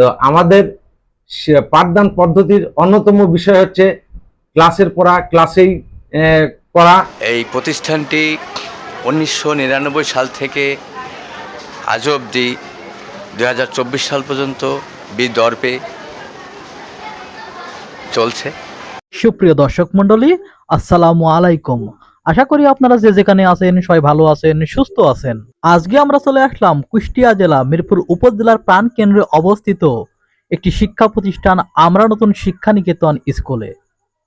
তো আমাদের পাঠদান পদ্ধতির অন্যতম বিষয় হচ্ছে ক্লাসের পড়া ক্লাসেই পড়া। এই প্রতিষ্ঠানটি উনিশশো নিরানব্বই সাল থেকে আজ অবধি দুহাজার চব্বিশ সাল পর্যন্ত বিদর্পে চলছে। সুপ্রিয় দর্শক মন্ডলী আসসালামু আলাইকুম। আশা করি আপনারা যে যেখানে আছেন, সবাই ভালো আছেন, সুস্থ আছেন। আজকে আমরা চলে আসলাম কুষ্টিয়া জেলা, মিরপুর উপজেলার প্রাণ কেন্দ্রে অবস্থিত একটি শিক্ষা প্রতিষ্ঠান আমরা নতুন শিক্ষা নিকেতন স্কুলে।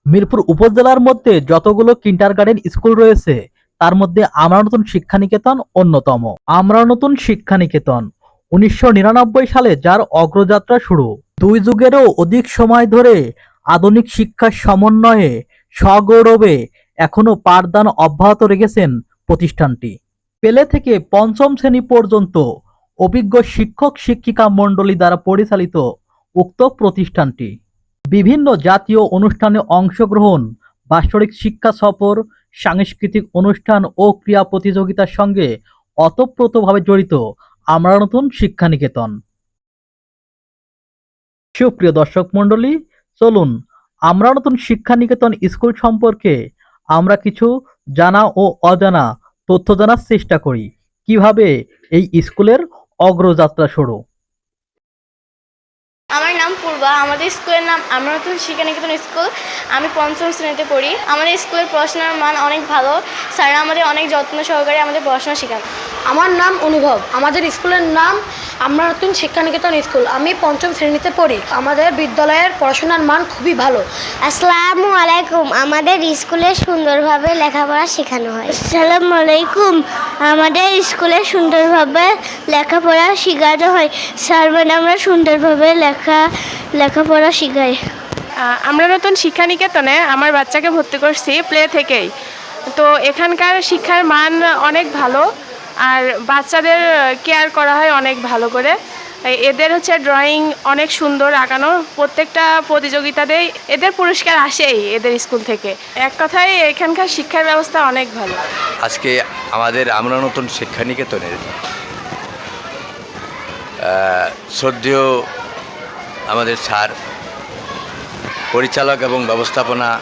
মিরপুর উপজেলার মধ্যে যতগুলো কিন্টার গার্ডেন স্কুল রয়েছে, তার মধ্যে আমরা নতুন শিক্ষা নিকেতন অন্যতম। আমরা নতুন শিক্ষা নিকেতন উনিশশো নিরানব্বই সালে যার অগ্রযাত্রা শুরু। দুই যুগেরও অধিক সময় ধরে আধুনিক শিক্ষার সমন্বয়ে সগৌরবে এখনও পাঠদান অব্যাহত রেখেছেন প্রতিষ্ঠানটি। পেলে থেকে পঞ্চম শ্রেণি পর্যন্ত অভিজ্ঞ শিক্ষক শিক্ষিকা মণ্ডলী দ্বারা পরিচালিত উক্ত প্রতিষ্ঠানটি। বিভিন্ন জাতীয় অনুষ্ঠানে অংশগ্রহণ, বাৎসরিক শিক্ষা সফর, সাংস্কৃতিক অনুষ্ঠান ও ক্রীড়া প্রতিযোগিতার সঙ্গে অতপ্রতভাবে জড়িত আমরা নতুন শিক্ষা নিকেতন সুপ্রিয় দর্শক মণ্ডলী, চলুন আমরা নতুন শিক্ষা নিকেতন স্কুল সম্পর্কে আমরা কিছু জানা ও অজানা তথ্য জানার চেষ্টা করি। কীভাবে এই স্কুলের অগ্রযাত্রা শুরু? আমার নাম পূর্বা। আমাদের স্কুলের নাম আমরা নতুন শিক্ষানিকেতন স্কুল। আমি পঞ্চম শ্রেণীতে পড়ি। আমাদের স্কুলের পড়াশোনার মান অনেক ভালো। স্যাররা আমাদের অনেক যত্ন সহকারে আমাদের পড়াশোনা শেখান। আমার নাম অনুভব। আমাদের স্কুলের নাম আমরা নতুন শিক্ষানিকেতন স্কুল। আমি পঞ্চম শ্রেণীতে পড়ি। আমাদের বিদ্যালয়ের পড়াশোনার মান খুবই ভালো। আসসালামু আলাইকুম। আমাদের স্কুলে সুন্দরভাবে লেখাপড়া শেখানো হয়। আসসালামু আলাইকুম। আমাদের স্কুলে সুন্দরভাবে লেখাপড়া শেখানো হয়। স্যার ম্যাডামরা সুন্দরভাবে লেখা লেখাপড়া শেখায় আমরা নতুন শিক্ষা নিকেতনে আমার বাচ্চাকে ভর্তি করছি প্লে থেকেই। তো এখানকার শিক্ষার মান অনেক ভালো। আর বাচ্চাদের কেয়ার করা হয় অনেক ভালো করে। এদের হচ্ছে ড্রয়িং অনেক সুন্দর আঁকানো। প্রত্যেকটা প্রতিযোগিতাতেই এদের পুরস্কার আসেই এদের স্কুল থেকে। এক কথায় এখানকার শিক্ষার ব্যবস্থা অনেক ভালো। আজকে আমাদের আমরা নতুন শিক্ষা নিকেতনের আহ, শ্রদ্ধেয় আমাদের স্যার পরিচালক এবং ব্যবস্থাপনা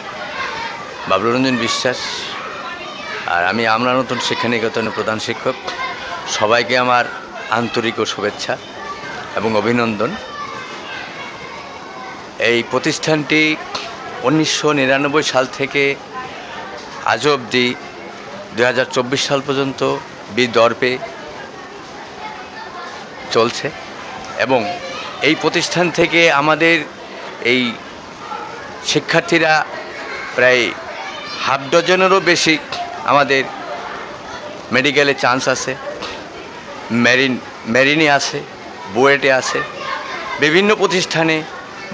বাবলুরঞ্জন বিশ্বাস আর আমি আমরা নতুন শিক্ষা নিকেতনের প্রধান শিক্ষক। সবাইকে আমার আন্তরিক ও শুভেচ্ছা এবং অভিনন্দন। এই প্রতিষ্ঠানটি উনিশশো নিরানব্বই সাল থেকে আজ অবধি দু হাজার চব্বিশ সাল পর্যন্ত বিদর্পে চলছে এবং এই প্রতিষ্ঠান থেকে আমাদের এই শিক্ষার্থীরা প্রায় হাফ ডজনেরও বেশি আমাদের মেডিকেলে চান্স আছে, মেরিন মেরিনে আছে, বুয়েটে আছে, বিভিন্ন প্রতিষ্ঠানে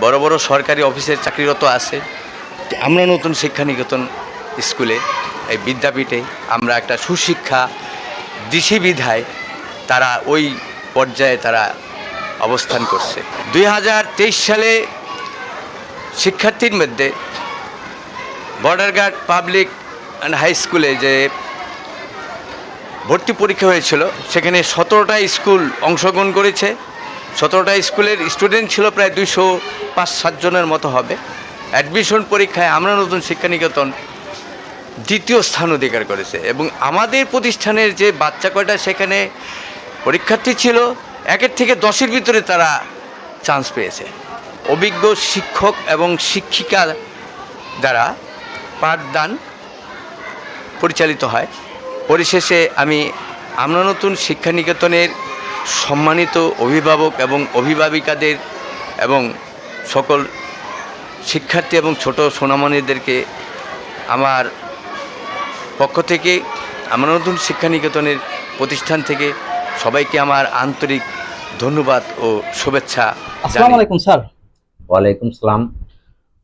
বড় বড় সরকারি অফিসের চাকরিরত আছে। আমরা নতুন শিক্ষা নিকেতন স্কুলে এই বিদ্যাপীঠে আমরা একটা সুশিক্ষা দিশি বিধায় তারা ওই পর্যায়ে তারা অবস্থান করছে। দুই হাজার তেইশ সালে শিক্ষার্থীর মধ্যে border guard public and high স্কুলে যে ভর্তি পরীক্ষা হয়েছিল, সেখানে সতেরোটা স্কুল অংশগ্রহণ করেছে। সতেরোটা স্কুলের স্টুডেন্ট ছিল প্রায় দুইশো পাঁচ সাতজনের মতো হবে। অ্যাডমিশন পরীক্ষায় আমরা নতুন শিক্ষানিকেতন দ্বিতীয় স্থান অধিকার করেছে এবং আমাদের প্রতিষ্ঠানের যে বাচ্চা কয়টা, সেখানে পরীক্ষার্থী ছিল, একের থেকে দশের ভিতরে তারা চান্স পেয়েছে। অভিজ্ঞ শিক্ষক এবং শিক্ষিকা দ্বারা পাঠদান পরিচালিত হয়। পরিশেষে আমি আমরা নতুন শিক্ষা নিকেতনের সম্মানিত অভিভাবক এবং অভিভাবিকাদের এবং সকল শিক্ষার্থী এবং ছোট সোনামণিদেরকে আমার পক্ষ থেকে আমরা নতুন শিক্ষা নিকেতনের প্রতিষ্ঠান থেকে সবাইকে আমার আন্তরিক ধন্যবাদ ও শুভেচ্ছা আসসালামু আলাইকুম স্যার। ওয়ালাইকুম সালাম।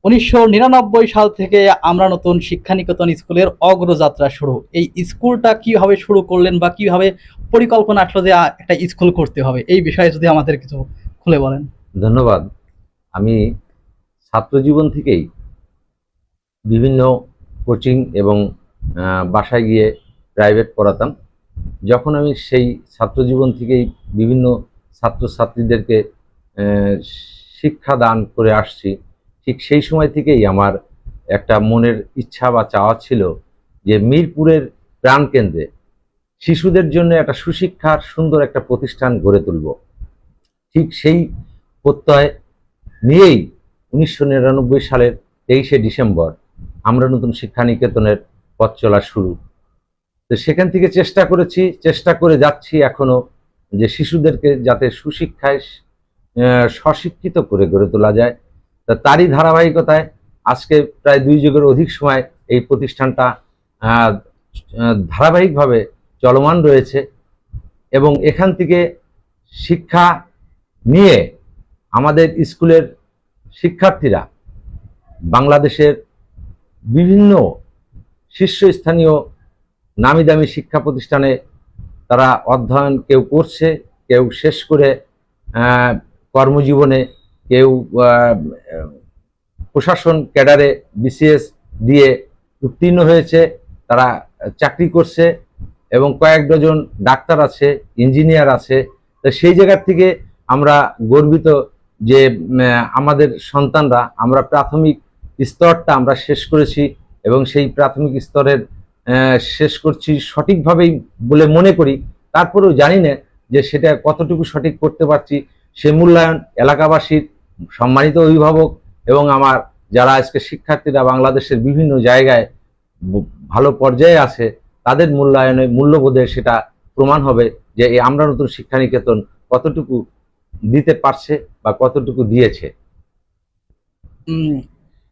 উনিশশো নিরানব্বই সাল থেকে আমরা নতুন শিক্ষানিকেতন স্কুলের অগ্রযাত্রা শুরু। এই স্কুলটা কীভাবে শুরু করলেন বা কীভাবে পরিকল্পনা আসলো যে একটা স্কুল করতে হবে এই বিষয়ে যদি আমাদের কিছু খুলে বলেন। ধন্যবাদ। আমি ছাত্র জীবন থেকেই বিভিন্ন কোচিং এবং বাসায় গিয়ে প্রাইভেট পড়াতাম। যখন আমি সেই ছাত্র জীবন থেকেই বিভিন্ন ছাত্রছাত্রীদেরকে আহ, শিক্ষাদান করে আসছি ঠিক সেই সময় থেকেই আমার একটা মনের ইচ্ছা বা চাওয়া ছিল যে মিরপুরের প্রাণকেন্দ্রে শিশুদের জন্য একটা সুশিক্ষার সুন্দর একটা প্রতিষ্ঠান গড়ে তুলব। ঠিক সেই প্রত্যয় নিয়েই উনিশশো নিরানব্বই সালের তেইশে ডিসেম্বর আমরা নতুন শিক্ষা নিকেতনের পথ চলা শুরু। তো সেখান থেকে চেষ্টা করেছি, চেষ্টা করে যাচ্ছি এখনও যে শিশুদেরকে যাতে সুশিক্ষায় স্বশিক্ষিত করে গড়ে তোলা যায়। তা তারই ধারাবাহিকতায় আজকে প্রায় দুই যুগের অধিক সময় এই প্রতিষ্ঠানটা ধারাবাহিকভাবে চলমান রয়েছে এবং এখান থেকে শিক্ষা নিয়ে আমাদের স্কুলের শিক্ষার্থীরা বাংলাদেশের বিভিন্ন শীর্ষস্থানীয় নামি দামি শিক্ষা প্রতিষ্ঠানে তারা অধ্যয়ন কেউ করছে, কেউ শেষ করে কর্মজীবনে কেউ প্রশাসন ক্যাডারে বিসিএস দিয়ে উত্তীর্ণ হয়েছে, তারা চাকরি করছে এবং কয়েক ডজন ডাক্তার আছে, ইঞ্জিনিয়ার আছে। তো সেই জায়গার থেকে আমরা গর্বিত যে আমাদের সন্তানরা, আমরা প্রাথমিক স্তরটা আমরা শেষ করেছি এবং সেই প্রাথমিক স্তরের শেষ করছি সঠিকভাবেই বলে মনে করি। তারপরেও জানি না যে সেটা কতটুকু সঠিক করতে পারছি। সে মূল্যায়ন এলাকাবাসীর সম্মানিত অভিভাবক এবং আমার যারা আজকে শিক্ষার্থীরা বাংলাদেশের বিভিন্ন জায়গায় ভালো পর্যায়ে আছে, তাদের মূল্যায়নে, মূল্যবোধে সেটা প্রমাণ হবে যে এই আমরা নতুন শিক্ষা নিকেতন কতটুকু দিতে পারছে বা কতটুকু দিয়েছে।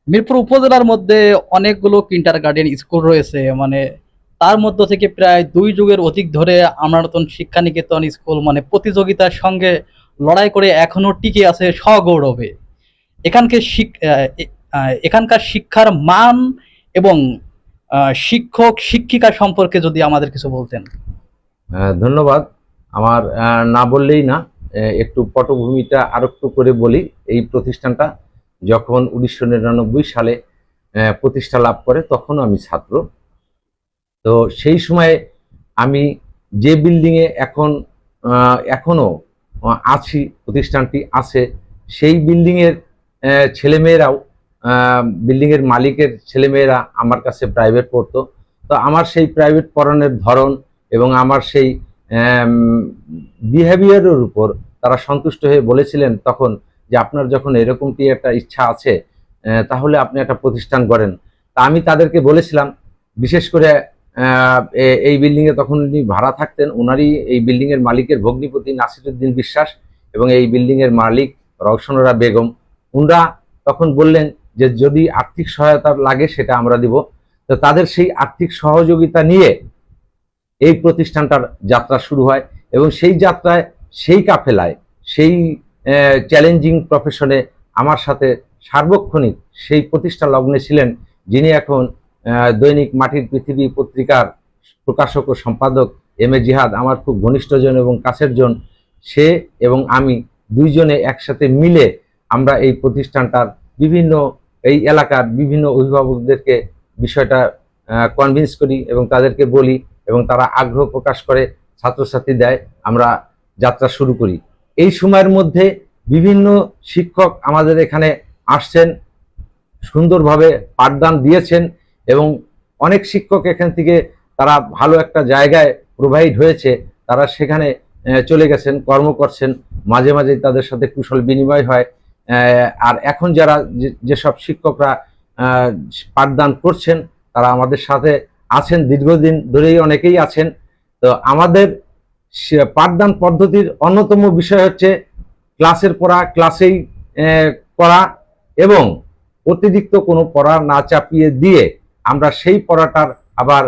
মিরপুর উপজেলার মধ্যে অনেকগুলো কিন্টার গার্ডেন স্কুল রয়েছে মানে তার মধ্য থেকে প্রায় দুই যুগের অধিক ধরে আমরা নতুন শিক্ষানিকেতন স্কুল মানে প্রতিযোগিতার সঙ্গে লড়াই করে এখনও টিকে আছে সগৌরবে। এখানকার শিক- আহ, এ- আহ, এখানকার শিক্ষার মান এবং শিক্ষক শিক্ষিকা সম্পর্কে যদি আমাদের কিছু বলতেন। ধন্যবাদ। আমার না বললেই না একটু পটভূমিটা আরও একটু করে বলি। এই প্রতিষ্ঠানটা যখন উনিশশো নিরানব্বই সালে প্রতিষ্ঠা লাভ করে তখনও আমি ছাত্র। তো সেই সময়ে আমি যে বিল্ডিংয়ে এখন আহ, এখনও আহ, আছি, প্রতিষ্ঠানটি আছে। সেই বিল্ডিংয়ের ছেলেমেয়েরাও বিল্ডিংয়ের মালিকের ছেলেমেয়েরা আমার কাছে প্রাইভেট পড়তো। তো আমার সেই প্রাইভেট পড়ানোর ধরন এবং আমার সেই বিহেভিয়ারের উপর তারা সন্তুষ্ট হয়ে বলেছিলেন তখন যে আপনার যখন এরকমটি একটা ইচ্ছা আছে তাহলে আপনি একটা প্রতিষ্ঠান করেন তা আমি তাদেরকে বলেছিলাম, বিশেষ করে এই বিল্ডিং এ তখন উনি ভাড়া থাকতেন ওনারই এই বিল্ডিং এর মালিকের ভগ্নিপতি নাসিরুদ্দিন বিশ্বাস এবং এই বিল্ডিং এর মালিক রওশনরা বেগম। উনরা তখন বললেন যে, যদি আর্থিক সহায়তা লাগে সেটা আমরা দিব। তো তাদের সেই আর্থিক সহযোগিতা নিয়ে এই প্রতিষ্ঠানটার যাত্রা শুরু হয় এবং সেই যাত্রায় সেই কাফেলায়, সেই চ্যালেঞ্জিং প্রফেশনে আমার সাথে সার্বক্ষণিক সেই প্রতিষ্ঠা লগ্নে ছিলেন যিনি এখন দৈনিক মাটির পৃথিবী পত্রিকার প্রকাশক ও সম্পাদক এম এ জিহাদ, আমার খুব ঘনিষ্ঠজন এবং কাছের জন, সে এবং আমি দুইজনে একসাথে মিলে আমরা এই প্রতিষ্ঠানটার বিভিন্ন, এই এলাকার বিভিন্ন অভিভাবকদেরকে বিষয়টা কনভিন্স করি এবং তাদেরকে বলি এবং তারা আগ্রহ প্রকাশ করে, ছাত্রছাত্রী দেয়, আমরা যাত্রা শুরু করি। এই সময়ের মধ্যে বিভিন্ন শিক্ষক আমাদের এখানে আসছেন, সুন্দরভাবে পাঠদান দিয়েছেন এবং অনেক শিক্ষক এখান থেকে তারা ভালো একটা জায়গায় প্রোভাইড হয়েছে। তারা সেখানে চলে গেছেন, কর্ম করছেন। মাঝে মাঝে তাদের সাথে কুশল বিনিময় হয়। আর এখন যারা যেসব শিক্ষকরা পাঠদান করছেন, তারা আমাদের সাথে আছেন। দীর্ঘদিন ধরেই অনেকেই আছেন। তো আমাদের পাঠদান পদ্ধতির অন্যতম বিষয় হচ্ছে ক্লাসের পড়া, ক্লাসেই করা এবং অতিরিক্ত কোনো পড়া না চাপিয়ে দিয়ে আমরা সেই পড়াটার আবার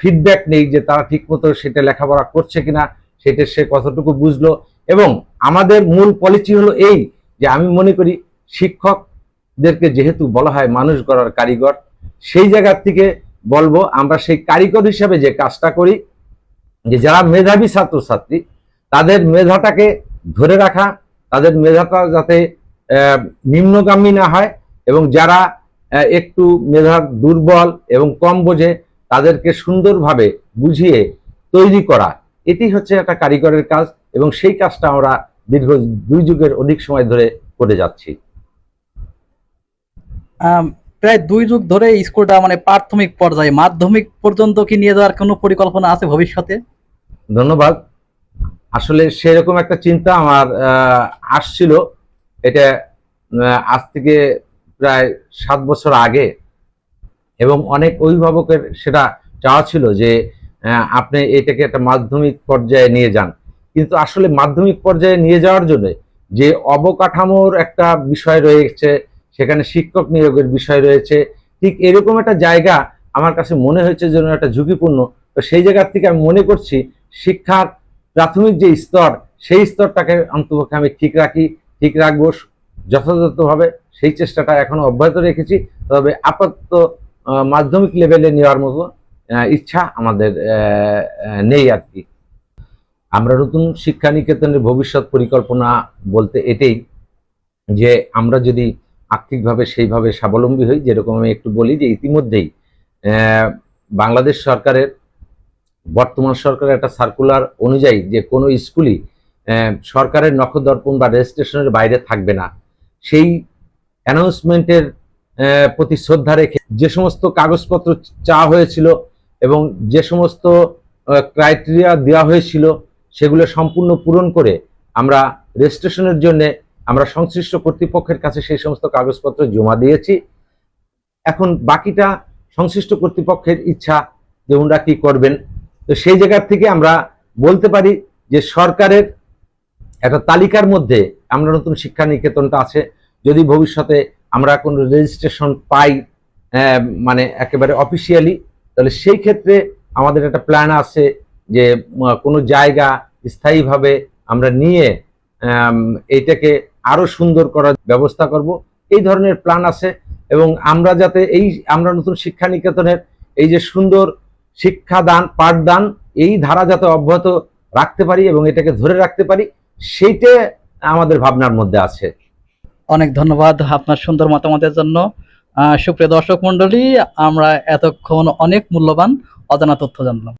ফিডব্যাক নেই যে তারা ঠিকমতো সেটা লেখাপড়া করছে কিনা, সেটা সে কতটুকু বুঝলো। এবং আমাদের মূল পলিসি হলো এই যে আমি মনে করি শিক্ষকদেরকে যেহেতু বলা হয় মানুষ গড়ার কারিগর, সেই জায়গার থেকে বলব আমরা সেই কারিগর হিসাবে যে কাজটা করি, যে যারা মেধাবী ছাত্রছাত্রী, তাদের মেধাটাকে ধরে রাখা, তাদের মেধাটা যাতে নিম্নগামী না হয় এবং যারা একটু মেধা দুর্বল এবং কম বোঝে তাদেরকে সুন্দরভাবে বুঝিয়ে তৈরি করা। এটি হচ্ছে একটা কারিগরের কাজ এবং সেই কাজটা আমরা দীর্ঘ দুই যুগের অধিক সময় ধরে করে যাচ্ছি। প্রায় দুই যুগ ধরে স্কুলটা মানে প্রাথমিক পর্যায়ে। মাধ্যমিক পর্যন্ত কি নিয়ে যাওয়ার কোনো পরিকল্পনা আছে ভবিষ্যতে? ধন্যবাদ। আসলে সেরকম একটা চিন্তা আমার আহ, আসছিল। এটা আজ থেকে প্রায় সাত বছর আগে এবং অনেক অভিভাবকের সেটা চাওয়া ছিল যে আপনি এটাকে একটা মাধ্যমিক পর্যায়ে নিয়ে যান। কিন্তু আসলে মাধ্যমিক পর্যায়ে নিয়ে যাওয়ার জন্য যে অবকাঠামোর একটা বিষয় রয়েছে, সেখানে শিক্ষক নিয়োগের বিষয় রয়েছে, ঠিক এরকম একটা জায়গা আমার কাছে মনে হয়েছে যেন একটা ঝুঁকিপূর্ণ। তো সেই জায়গার থেকে আমি মনে করছি শিক্ষার প্রাথমিক যে স্তর, সেই স্তরটাকে অন্তপক্ষে আমি ঠিক রাখি, ঠিক রাখব যথাযথভাবে। সেই চেষ্টাটা এখনও অব্যাহত রেখেছি। তবে আপাতত মাধ্যমিক লেভেলে নেওয়ার মতো ইচ্ছা আমাদের নেই আর কি। আমরা নতুন শিক্ষা নিকেতনের ভবিষ্যৎ পরিকল্পনা বলতে এটাই যে আমরা যদি আর্থিকভাবে সেইভাবে স্বাবলম্বী হই, যেরকম আমি একটু বলি যে ইতিমধ্যেই বাংলাদেশ সরকারের, বর্তমান সরকারের একটা সার্কুলার অনুযায়ী যে কোনো স্কুলই সরকারের নখদর্পণ বা রেজিস্ট্রেশনের বাইরে থাকবে না। সেই অ্যানাউন্সমেন্টের প্রতি শ্রদ্ধা রেখে যে সমস্ত কাগজপত্র চাওয়া হয়েছিল এবং যে সমস্ত ক্রাইটেরিয়া দেওয়া হয়েছিল, সেগুলো সম্পূর্ণ পূরণ করে আমরা রেজিস্ট্রেশনের জন্য আমরা সংশ্লিষ্ট কর্তৃপক্ষের কাছে সেই সমস্ত কাগজপত্র জমা দিয়েছি। এখন বাকিটা সংশ্লিষ্ট কর্তৃপক্ষের ইচ্ছা যে ওনারা কি করবেন। তো সেই জায়গার থেকে আমরা বলতে পারি যে সরকারের একটা তালিকার মধ্যে আমরা নতুন শিক্ষা নিকেতনটা আছে যদি ভবিষ্যতে আমরা কোনো রেজিস্ট্রেশন পাই মানে একেবারে অফিসিয়ালি তাহলে সেই ক্ষেত্রে আমাদের একটা প্ল্যান আছে যে কোনো জায়গা স্থায়ীভাবে আমরা নিয়ে এইটাকে আরও সুন্দর করার ব্যবস্থা করব। এই ধরনের প্ল্যান আছে এবং আমরা যাতে এই, আমরা নতুন শিক্ষা নিকেতনের এই যে সুন্দর শিক্ষাদান, পাঠদান, এই ধারা যাতে অব্যাহত রাখতে পারি এবং এটাকে ধরে রাখতে পারি, সেইটা আমাদের ভাবনার মধ্যে আছে। অনেক ধন্যবাদ আপনার সুন্দর মতামতের জন্য। সুপ্রিয় দর্শক মন্ডলী আমরা এতক্ষণ অনেক মূল্যবান অজানা তথ্য জানলাম।